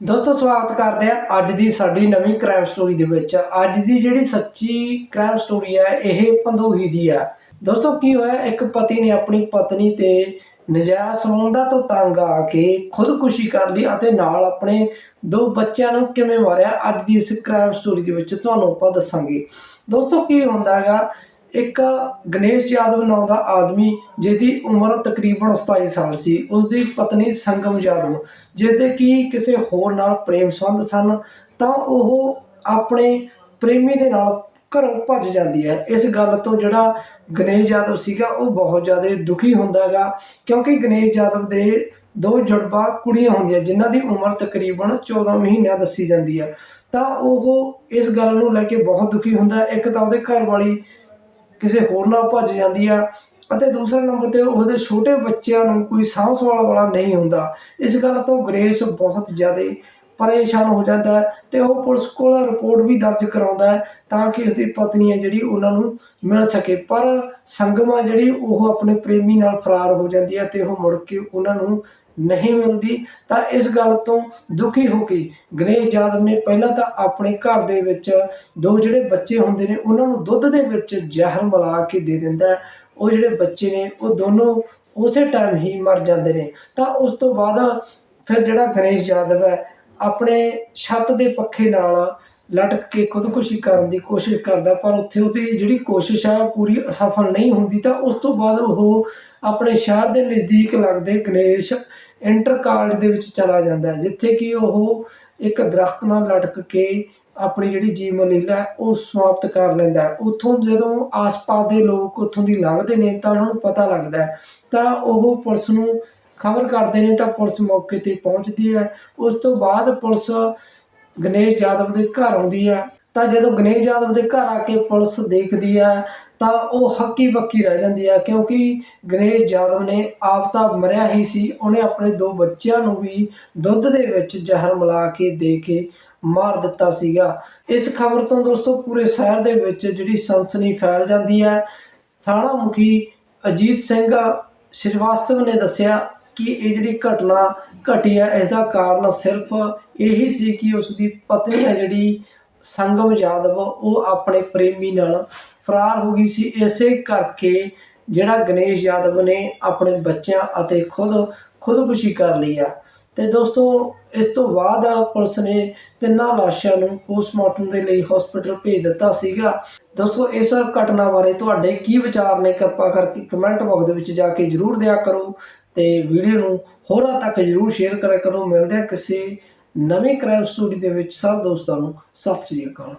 ਦੋਸਤੋ, ਸਵਾਗਤ ਕਰਦੇ ਆ ਅੱਜ ਦੀ ਸਾਡੀ ਨਵੀਂ ਕ੍ਰਾਈਮ ਸਟੋਰੀ ਦੇ ਵਿੱਚ। ਅੱਜ ਦੀ ਜਿਹੜੀ ਸੱਚੀ ਕ੍ਰਾਈਮ ਸਟੋਰੀ ਹੈ, ਇਹ ਪੰਦੋਹੀ ਦੀ ਆ ਦੋਸਤੋ, ਕੀ ਹੋਇਆ? ਇੱਕ ਪਤੀ ਨੇ ਆਪਣੀ ਪਤਨੀ ਤੇ ਨਜਾਇਜ਼ ਸੰਬੰਧਾਂ ਤੋਂ ਤੰਗ ਆ ਕੇ ਖੁਦਕੁਸ਼ੀ ਕਰ ਲਈ ਅਤੇ ਨਾਲ ਆਪਣੇ ਦੋ ਬੱਚਿਆਂ ਨੂੰ ਕਿਵੇਂ ਮਾਰਿਆ? ਅੱਜ ਦੀ ਇਸ ਕ੍ਰਾਈਮ ਸਟੋਰੀ ਦੇ ਵਿੱਚ ਤੁਹਾਨੂੰ ਆਪਾਂ ਦੱਸਾਂਗੇ। ਦੋਸਤੋ, ਕੀ ਹੁੰਦਾ ਹੈਗਾ? ਇੱਕ ਗਣੇਸ਼ ਯਾਦਵ ਨਾਂ ਦਾ ਆਦਮੀ ਜਿਹਦੀ ਉਮਰ ਤਕਰੀਬਨ 27 ਸਾਲ ਸੀ ਉਸ ਦੀ ਪਤਨੀ ਸੰਗਮ ਯਾਦਵ, ਜਿਹਦੇ ਕੀ ਕਿਸੇ ਹੋਰ ਨਾਲ ਪ੍ਰੇਮ ਸੰਬੰਧ ਸਨ, ਤਾਂ ਉਹ ਆਪਣੇ ਪ੍ਰੇਮੀ ਦੇ ਨਾਲ ਘਰੋਂ ਭੱਜ ਜਾਂਦੀ ਹੈ। ਇਸ ਗੱਲ ਤੋਂ ਜਿਹੜਾ ਗਣੇਸ਼ ਯਾਦਵ ਸੀਗਾ, ਉਹ ਬਹੁਤ ਜ਼ਿਆਦਾ ਦੁਖੀ ਹੁੰਦਾ ਹੈਗਾ, ਕਿਉਂਕਿ ਗਣੇਸ਼ ਯਾਦਵ ਦੇ ਦੋ ਜੁੜਵਾ ਕੁੜੀਆਂ ਹੁੰਦੀਆਂ, ਜਿਨ੍ਹਾਂ ਦੀ ਉਮਰ ਤਕਰੀਬਨ 14 ਮਹੀਨਿਆਂ ਦੱਸੀ ਜਾਂਦੀ ਹੈ। ਤਾਂ ਉਹ ਇਸ ਗੱਲ ਨੂੰ ਲੈ ਕੇ ਬਹੁਤ ਦੁਖੀ ਹੁੰਦਾ ਇੱਕ ਤਾਂ ਉਹਦੇ ਘਰ ਵਾਲੀ ਕਿਸੇ ਹੋਰ ਨਾਲ ਭੱਜ ਜਾਂਦੀ ਆ ਅਤੇ ਦੂਸਰੇ ਨੰਬਰ ਤੇ ਉਹਦੇ ਛੋਟੇ ਬੱਚਿਆਂ ਨੂੰ ਕੋਈ ਸਾਂਭ ਸੰਭਾਲ ਵਾਲਾ ਨਹੀਂ ਹੁੰਦਾ। ਇਸ ਗੱਲ ਤੋਂ ਗ੍ਰੇਸ ਬਹੁਤ ਜ਼ਿਆਦਾ ਪਰੇਸ਼ਾਨ ਹੋ ਜਾਂਦਾ ਹੈ ਤੇ ਉਹ ਪੁਲਿਸ ਕੋਲ ਰਿਪੋਰਟ ਵੀ ਦਰਜ ਕਰਾਉਂਦਾ ਹੈ ਤਾਂ ਕਿ ਉਸਦੀ ਪਤਨੀ ਹੈ ਜਿਹੜੀ ਉਹਨਾਂ ਨੂੰ ਮਿਲ ਸਕੇ। ਪਰ ਸੰਗਮਾ ਜਿਹੜੀ ਉਹ ਆਪਣੇ ਪ੍ਰੇਮੀ ਨਾਲ ਫਰਾਰ ਹੋ ਜਾਂਦੀ ਹੈ ਤੇ ਉਹ ਮੁੜ ਕੇ ਉਹਨਾਂ ਨੂੰ ਨਹੀਂ ਮਿਲਦੀ, ਤਾਂ ਇਸ ਗੱਲ ਤੋਂ ਦੁਖੀ ਹੋ ਕੇ ਗਣੇਸ਼ ਯਾਦਵ ਨੇ ਪਹਿਲਾਂ ਤਾਂ ਆਪਣੇ ਘਰ ਦੇ ਵਿੱਚ ਦੋ ਜਿਹੜੇ ਬੱਚੇ ਹੁੰਦੇ ਨੇ, ਉਹਨਾਂ ਨੂੰ ਦੁੱਧ ਦੇ ਵਿੱਚ ਜ਼ਹਿਰ ਮਿਲਾ ਕੇ ਦੇ ਦਿੰਦਾ ਉਹ ਜਿਹੜੇ ਬੱਚੇ ਨੇ, ਉਹ ਦੋਨੋਂ ਉਸੇ ਟਾਈਮ ਹੀ ਮਰ ਜਾਂਦੇ ਨੇ। ਤਾਂ ਉਸ ਤੋਂ ਬਾਅਦ ਫਿਰ ਜਿਹੜਾ ਗਣੇਸ਼ ਯਾਦਵ ਹੈ, ਆਪਣੇ ਛੱਤ ਦੇ ਪੱਖੇ ਨਾਲ ਲਟਕ ਕੇ ਖੁਦਕੁਸ਼ੀ ਕਰਨ ਦੀ ਕੋਸ਼ਿਸ਼ ਕਰਦਾ, ਪਰ ਉੱਥੇ ਉਹਦੀ ਜਿਹੜੀ ਕੋਸ਼ਿਸ਼ ਹੈ ਉਹ ਪੂਰੀ ਅਸਫਲ ਨਹੀਂ ਹੁੰਦੀ। ਤਾਂ ਉਸ ਤੋਂ ਬਾਅਦ ਉਹ ਆਪਣੇ ਸ਼ਹਿਰ ਦੇ ਨਜ਼ਦੀਕ ਲੱਗਦੇ ਗਣੇਸ਼ ਇੰਟਰ ਕਾਲਜ ਦੇ ਵਿੱਚ ਚਲਾ ਜਾਂਦਾ ਹੈ, ਜਿੱਥੇ ਕਿ ਉਹ ਇੱਕ ਦਰਖਤ ਨਾਲ ਲਟਕ ਕੇ ਆਪਣੀ ਜਿਹੜੀ ਜੀਵਨ ਲੀਲਾ ਉਹ ਸਮਾਪਤ ਕਰ ਲੈਂਦਾ ਹੈ। ਉੱਥੋਂ ਜਦੋਂ ਆਸ-ਪਾਸ ਦੇ ਲੋਕ ਉੱਥੋਂ ਦੀ ਲੰਘਦੇ ਨੇ ਤਾਂ ਉਹਨਾਂ ਨੂੰ ਪਤਾ ਲੱਗਦਾ ਹੈ। ਤਾਂ ਉਹ ਪੁਲਿਸ ਨੂੰ ਖਬਰ ਕਰਦੇ ਨੇ ਤਾਂ ਪੁਲਿਸ ਮੌਕੇ ਤੇ ਪਹੁੰਚਦੀ ਹੈ। ਉਸ ਤੋਂ ਬਾਅਦ ਪੁਲਿਸ ਗਣੇਸ਼ ਯਾਦਵ ਦੇ ਘਰ ਆਉਂਦੀ ਹੈ। ਤਾਂ ਜਦੋਂ ਗਣੇਸ਼ ਯਾਦਵ ਦੇ ਘਰ ਆ ਕੇ ਪੁਲਿਸ ਦੇਖਦੀ ਹੈ ਤਾਂ ਉਹ ਹੱਕੀ ਬੱਕੀ ਰਹਿ ਜਾਂਦੀ ਹੈ ਕਿਉਂਕਿ ਗਣੇਸ਼ ਯਾਦਵ ਨੇ ਆਪ ਤਾਂ ਮਰਿਆ ਹੀ ਸੀ। ਉਹਨੇ ਆਪਣੇ ਦੋ ਬੱਚਿਆਂ ਨੂੰ ਵੀ ਦੁੱਧ ਦੇ ਵਿੱਚ ਜ਼ਹਿਰ ਮਿਲਾ ਕੇ ਦੇ ਕੇ ਮਾਰ ਦਿੱਤਾ ਸੀਗਾ। ਇਸ ਖਬਰ ਤੋਂ ਦੋਸਤੋ, ਪੂਰੇ ਸ਼ਹਿਰ ਦੇ ਵਿੱਚ ਜਿਹੜੀ ਸਨਸਨੀ ਫੈਲ ਜਾਂਦੀ ਹੈ ਥਾਣਾ ਮੁਖੀ ਅਜੀਤ ਸਿੰਘ ਸ਼੍ਰੀਵਾਸਤਵ ਨੇ ਦੱਸਿਆ ਕਿ ਇਹ ਜਿਹੜੀ ਘਟਨਾ ਘਟੀ ਹੈ ਇਸ ਦਾ ਕਾਰਨ ਸਿਰਫ ਇਹੀ ਸੀ ਕਿ ਉਸ ਦੀ ਪਤਨੀ ਹੈ ਜਿਹੜੀ ਸੰਗਮ ਯਾਦਵ, ਉਹ ਆਪਣੇ ਪ੍ਰੇਮੀ ਨਾਲ ਫਰਾਰ ਹੋ ਗਈ ਸੀ। ਇਸੇ ਕਰਕੇ ਜਿਹੜਾ ਗਣੇਸ਼ ਯਾਦਵ ਨੇ ਆਪਣੇ ਬੱਚਿਆਂ ਅਤੇ ਖੁਦ, ਖੁਦਕੁਸ਼ੀ ਕਰ ਲਈ ਆ। ਤੇ ਦੋਸਤੋ, ਇਸ ਤੋਂ ਬਾਅਦ ਪੁਲਿਸ ਨੇ ਤਿੰਨਾਂ ਲਾਸ਼ਾਂ ਨੂੰ ਪੋਸਟਮਾਰਟਮ ਦੇ ਲਈ ਹਸਪੀਟਲ ਭੇਜ ਦਿੱਤਾ ਸੀਗਾ। ਦੋਸਤੋ, ਇਸ ਘਟਨਾ ਬਾਰੇ ਤੁਹਾਡੇ ਕੀ ਵਿਚਾਰ ਨੇ? ਕਿਰਪਾ ਕਰਕੇ ਕਮੈਂਟ ਬਾਕਸ ਦੇ ਵਿੱਚ ਜਾ ਕੇ ਜਰੂਰ ਦਿਆ ਕਰੋ ਤੇ ਵੀਡੀਓ ਨੂੰ ਹੋਰਾਂ ਤੱਕ ਜਰੂਰ ਸ਼ੇਅਰ ਕਰਿਆ ਕਰੋ। ਮਿਲਦੇ ਆ ਕਿਸੇ ਨਵੀਂ ਕ੍ਰਾਈਮ ਸਟੋਰੀ ਦੇ ਵਿੱਚ ਸਭ ਦੋਸਤਾਂ ਨੂੰ ਸਤਿ ਸ੍ਰੀ ਅਕਾਲ।